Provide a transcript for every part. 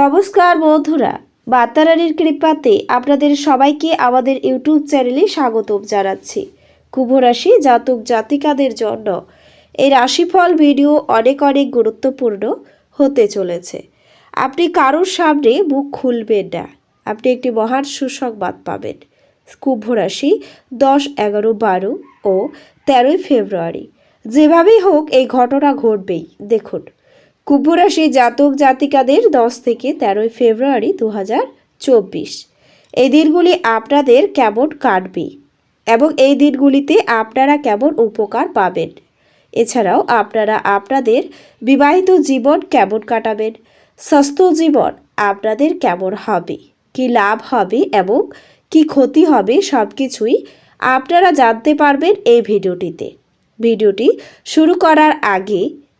নমস্কার বন্ধুরা, বার্তারানির কৃপাতে আপনাদের সবাইকে আমাদের ইউটিউব চ্যানেলে স্বাগতম জানাচ্ছি। কুম্ভরাশি জাতক জাতিকাদের জন্য এই রাশিফল ভিডিও অনেক অনেক গুরুত্বপূর্ণ হতে চলেছে। আপনি কারোর সামনে মুখ খুলবেন না, আপনি একটি মহান সুসংবাদ পাবেন। কুম্ভ রাশি দশ, এগারো, বারো ও তেরোই ফেব্রুয়ারি, যেভাবেই হোক এই ঘটনা ঘটবেই। দেখুন কুম্ভ রাশি জাতক জাতিকাদের দশ থেকে তেরোই ফেব্রুয়ারি দু হাজার চব্বিশ। এই দিনগুলি আপনাদের কেমন কাটবে এবং এই দিনগুলিতে আপনারা কেমন উপকার পাবেন? এছাড়াও আপনারা আপনাদের বিবাহিত জীবন কেমন কাটাবেন? স্বাস্থ্য জীবন আপনাদের কেমন হবে? কি লাভ হবে এবং কি ক্ষতি হবে সব কিছুই আপনারা জানতে পারবেন এই ভিডিওটিতে। ভিডিওটি শুরু করার আগে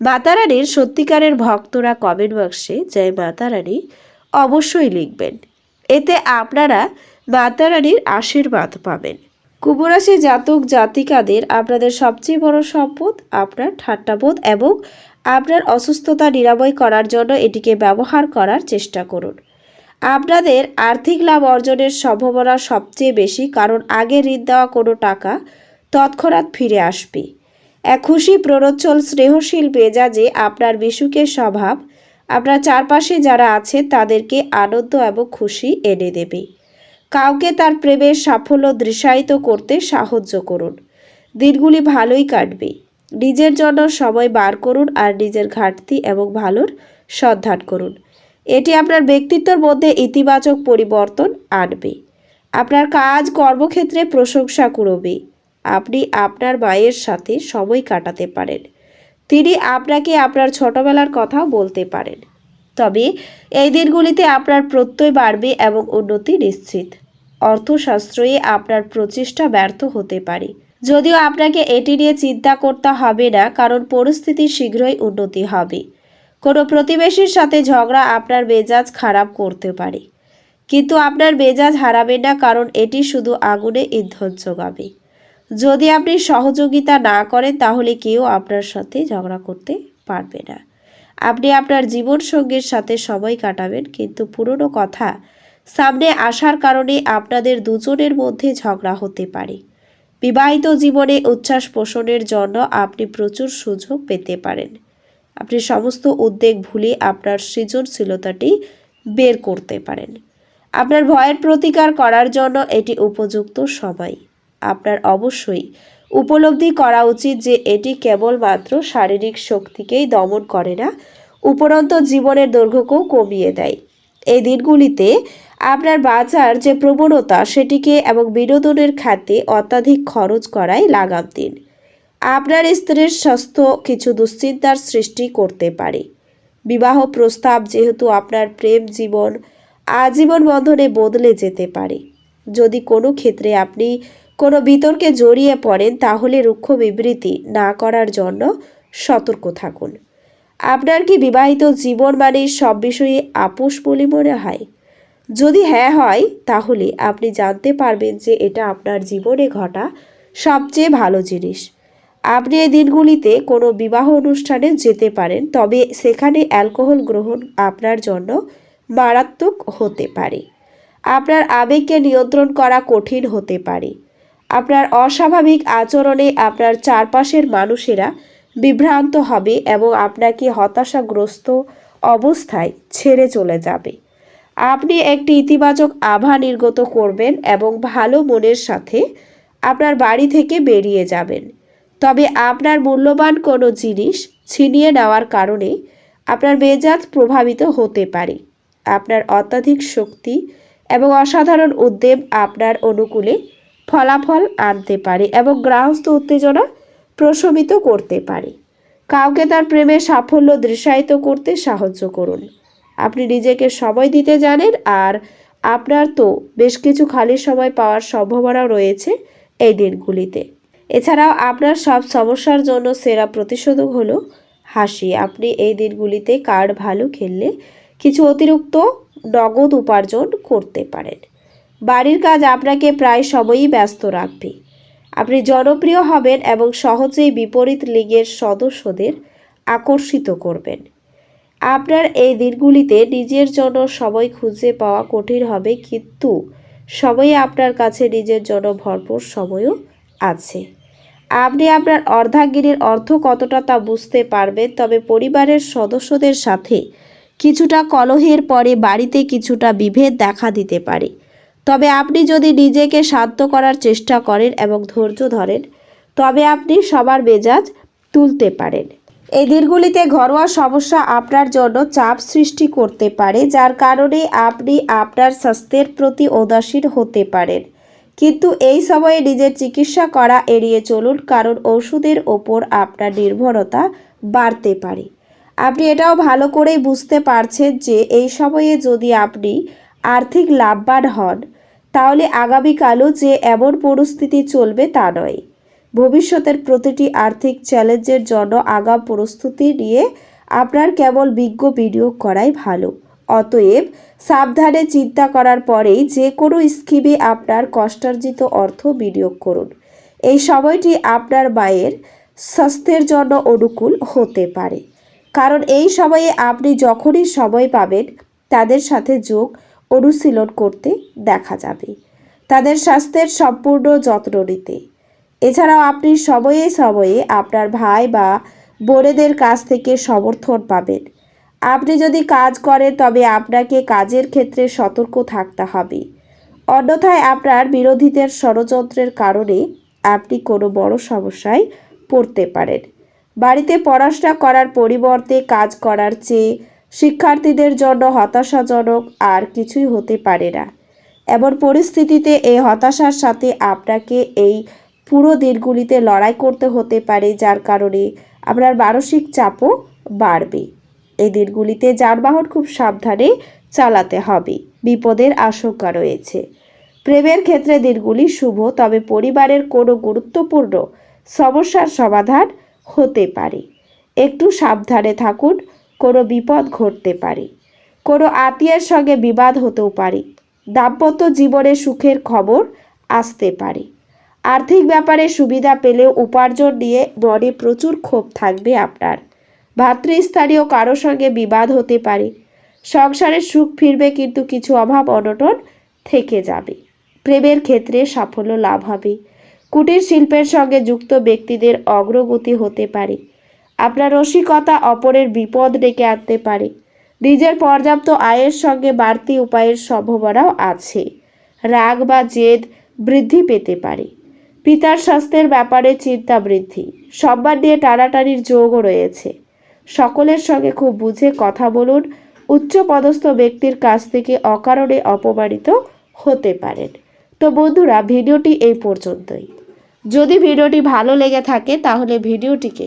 মাতারানীর সত্যিকারের ভক্তরা কমেন্ট বক্সে জয় মাতারানী অবশ্যই লিখবেন। এতে আপনারা মাতারানীর আশীর্বাদ পাবেন। কুম্ভরাশি জাতক জাতিকাদের আপনাদের সবচেয়ে বড় সম্পদ আপনার ঠাট্টাবোধ এবং আপনার অসুস্থতা নিরাময় করার জন্য এটিকে ব্যবহার করার চেষ্টা করুন। আপনাদের আর্থিক লাভ অর্জনের সম্ভাবনা সবচেয়ে বেশি কারণ আগে ঋণ দেওয়া কোনো টাকা তৎক্ষণাৎ ফিরে আসবে। খুশি প্ররোচ্ছল স্নেহশীল মেজাজে আপনার বিশুকের স্বভাব, আপনার চারপাশে যারা আছে তাদেরকে আনন্দ এবং খুশি এনে দেবে। কাউকে তার প্রেমের সাফল্য দৃশ্যায়িত করতে সাহায্য করুন। দিনগুলি ভালোই কাটবে। নিজের জন্য সময় বার করুন আর নিজের ঘাটতি এবং ভালোর সন্ধান করুন। এটি আপনার ব্যক্তিত্বর মধ্যে ইতিবাচক পরিবর্তন আনবে। আপনার কাজ, কর্মক্ষেত্রে প্রশংসা করবে আপনি আপনার মায়ের সাথে সময় কাটাতে পারেন। তিনি আপনাকে আপনার ছোটবেলার কথা বলতে পারেন। তবে এই দিনগুলিতে আপনার প্রত্যয় বাড়বে এবং উন্নতি নিশ্চিত। অর্থশাস্ত্রে আপনার প্রচেষ্টা ব্যর্থ হতে পারে। যদিও আপনাকে এটি নিয়ে চিন্তা করতে হবে না, কারণ পরিস্থিতি শীঘ্রই উন্নতি হবে। কোনো প্রতিবেশীর সাথে ঝগড়া আপনার মেজাজ খারাপ করতে পারে। কিন্তু আপনার মেজাজ হারাবে না, কারণ এটি শুধু আগুনে ইন্ধন যোগাবে। যদি আপনি সহযোগিতা না করেন, তাহলে কেউ আপনার সাথে ঝগড়া করতে পারবে না। আপনি আপনার জীবনসঙ্গীর সাথে সময় কাটাবেন, কিন্তু পুরনো কথা সামনে আসার কারণে আপনাদের দুজনের মধ্যে ঝগড়া হতে পারে। বিবাহিত জীবনে উচ্ছ্বাস পোষণের জন্য আপনি প্রচুর সুযোগ পেতে পারেন। আপনি সমস্ত উদ্বেগ ভুলে আপনার সৃজনশীলতাটি বের করতে পারেন। আপনার ভয়ের প্রতিকার করার জন্য এটি উপযুক্ত সময়। আপনার অবশ্যই উপলব্ধি করা উচিত যে এটি কেবলমাত্র শারীরিক শক্তিকেই দমন করে না, উপরন্ত জীবনের দৈর্ঘ্যকেও কমিয়ে দেয়। এই দিনগুলিতে আপনার বাঁচার যে প্রবণতা, সেটিকে এবং বিনোদনের খাতে অত্যাধিক খরচ করাই লাগাম দিন। আপনার স্ত্রীর স্বাস্থ্য কিছু দুশ্চিন্তার সৃষ্টি করতে পারে। বিবাহ প্রস্তাব যেহেতু আপনার প্রেম জীবন, আজীবন বন্ধনে বদলে যেতে পারে। যদি কোনো ক্ষেত্রে আপনি কোনো বিতর্কে জড়িয়ে পড়েন তাহলে রুক্ষ বিবৃতি না করার জন্য সতর্ক থাকুন। আপনার কি বিবাহিত জীবন মানে সব বিষয়ে আপোষ বলে মনে হয়? যদি হ্যাঁ হয়, তাহলে আপনি জানতে পারবেন যে এটা আপনার জীবনে ঘটা সবচেয়ে ভালো জিনিস। আপনি এই দিনগুলিতে কোনো বিবাহ অনুষ্ঠানে যেতে পারেন, তবে সেখানে অ্যালকোহল গ্রহণ আপনার জন্য মারাত্মক হতে পারে। আপনার আবেগকে নিয়ন্ত্রণ করা কঠিন হতে পারে। আপনার অস্বাভাবিক আচরণে আপনার চারপাশের মানুষেরা বিভ্রান্ত হবে এবং আপনাকে হতাশাগ্রস্ত অবস্থায় ছেড়ে চলে যাবে। আপনি একটি ইতিবাচক আভা নির্গত করবেন এবং ভালো মনের সাথে আপনার বাড়ি থেকে বেরিয়ে যাবেন। তবে আপনার মূল্যবান কোনো জিনিস ছিনিয়ে নেওয়ার কারণে আপনার মেজাজ প্রভাবিত হতে পারে। আপনার অত্যাধিক শক্তি এবং অসাধারণ উদ্যম আপনার অনুকূলে ফলাফল আনতে পারে এবং গ্রাহস্থ উত্তেজনা প্রশমিত করতে পারে। কাউকে তার প্রেমের সাফল্য দৃশ্যায়িত করতে সাহায্য করুন। আপনি নিজেকে সময় দিতে জানেন আর আপনার তো বেশ কিছু খালি সময় পাওয়ার সম্ভাবনা রয়েছে এই দিনগুলিতে। এছাড়াও আপনার সব সমস্যার জন্য সেরা প্রতিষেধক হলো হাসি। আপনি এই দিনগুলিতে কার্ড ভালো খেললে কিছু অতিরিক্ত নগদ উপার্জন করতে পারেন। বাড়ির কাজ আপনাকে প্রায় সময়ই ব্যস্ত রাখবে। আপনি জনপ্রিয় হবেন এবং সহজেই বিপরীত লিগের সদস্যদের আকর্ষিত করবেন। আপনার এই দিনগুলিতে নিজের জন্য সময় খুঁজে পাওয়া কঠিন হবে, কিন্তু সময়ে আপনার কাছে নিজের জন্য ভরপুর সময়ও আছে। আপনি আপনার অর্ধাঙ্গিনীর অর্থ কতটা তা বুঝতে পারবেন, তবে পরিবারের সদস্যদের সাথে কিছুটা কলহের পরে বাড়িতে কিছুটা বিভেদ দেখা দিতে পারে। তবে আপনি যদি নিজেকে শান্ত করার চেষ্টা করেন এবং ধৈর্য ধরেন, তবে আপনি সবার মেজাজ তুলতে পারেন। এই দিনগুলিতে ঘরোয়া সমস্যা আপনার জন্য চাপ সৃষ্টি করতে পারে, যার কারণে আপনি আপনার স্বাস্থ্যের প্রতি উদাসীন হতে পারেন। কিন্তু এই সময়ে নিজের চিকিৎসা করা এড়িয়ে চলুন, কারণ ওষুধের ওপর আপনার নির্ভরতা বাড়তে পারে। আপনি এটাও ভালো করেই বুঝতে পারছেন যে এই সময়ে যদি আপনি আর্থিক লাভবান হন তাহলে আগামীকালও যে এমন পরিস্থিতি চলবে তা নয়। ভবিষ্যতের প্রতিটি আর্থিক চ্যালেঞ্জের জন্য আগাম প্রস্তুতি নিয়ে আপনার কেবল বিজ্ঞ বিনিয়োগ করাই ভালো। অতএব সাবধানে চিন্তা করার পরেই যে কোনো স্কিমে আপনার কষ্টার্জিত অর্থ বিনিয়োগ করুন। এই সময়টি আপনার মায়ের স্বাস্থ্যের জন্য অনুকূল হতে পারে। কারণ এই সময়ে আপনি যখনই সময় পাবেন, তাদের সাথে যোগ অনুশীলন করতে দেখা যাবে। তাদের স্বাস্থ্যের সম্পূর্ণ যত্ন নিতে। এছাড়াও আপনি সময়ে সময়ে আপনার ভাই বা বোনেদের কাছ থেকে সমর্থন পাবেন। আপনি যদি কাজ করেন, তবে আপনাকে কাজের ক্ষেত্রে সতর্ক থাকতে হবে। অন্যথায় আপনার বিরোধীদের ষড়যন্ত্রের কারণে আপনি কোনো বড় সমস্যায় পড়তে পারেন। বাড়িতে পড়াশোনা করার পরিবর্তে কাজ করার চেয়ে শিক্ষার্থীদের জন্য হতাশাজনক আর কিছুই হতে পারে না। এমন পরিস্থিতিতে এই হতাশার সাথে আপনাকে এই পুরো দিনগুলিতে লড়াই করতে হতে পারে, যার কারণে আপনার মানসিক চাপও বাড়বে। এই দিনগুলিতে যানবাহন খুব সাবধানে চালাতে হবে। বিপদের আশঙ্কা রয়েছে। প্রেমের ক্ষেত্রে দিনগুলি শুভ, তবে পরিবারের কোনো গুরুত্বপূর্ণ সমস্যার সমাধান হতে পারে। একটু সাবধানে থাকুন কোনো বিপদ ঘটতে পারে। কোনো আত্মীয়ের সঙ্গে বিবাদ হতেও পারে। দাম্পত্য জীবনে সুখের খবর আসতে পারে। আর্থিক ব্যাপারে সুবিধা পেলেও উপার্জন নিয়ে মনে প্রচুর ক্ষোভ থাকবে আপনার। ভাতৃস্থানীয় কারও সঙ্গে বিবাদ হতে পারে। সংসারের সুখ ফিরবে কিন্তু কিছু অভাব অনটন থেকে যাবে। প্রেমের ক্ষেত্রে সাফল্য লাভ হবে। কুটির শিল্পের সঙ্গে যুক্ত ব্যক্তিদের অগ্রগতি হতে পারে। আপনার রসিকতা অপরের বিপদ ডেকে আনতে পারে। নিজের পর্যাপ্ত আয়ের সঙ্গে বাড়তি উপায়ের সম্ভাবনাও আছে। রাগ বা জেদ বৃদ্ধি পেতে পারে। পিতার স্বাস্থ্যের ব্যাপারে চিন্তা বৃদ্ধি। সম্মান নিয়ে টানাটানির যোগও রয়েছে। সকলের সঙ্গে খুব বুঝে কথা বলুন। উচ্চ পদস্থ ব্যক্তির কাছ থেকে অকারণে অপমানিত হতে পারেন। তো বন্ধুরা, ভিডিওটি এই পর্যন্তই। যদি ভিডিওটি ভালো লেগে থাকে, তাহলে ভিডিওটিকে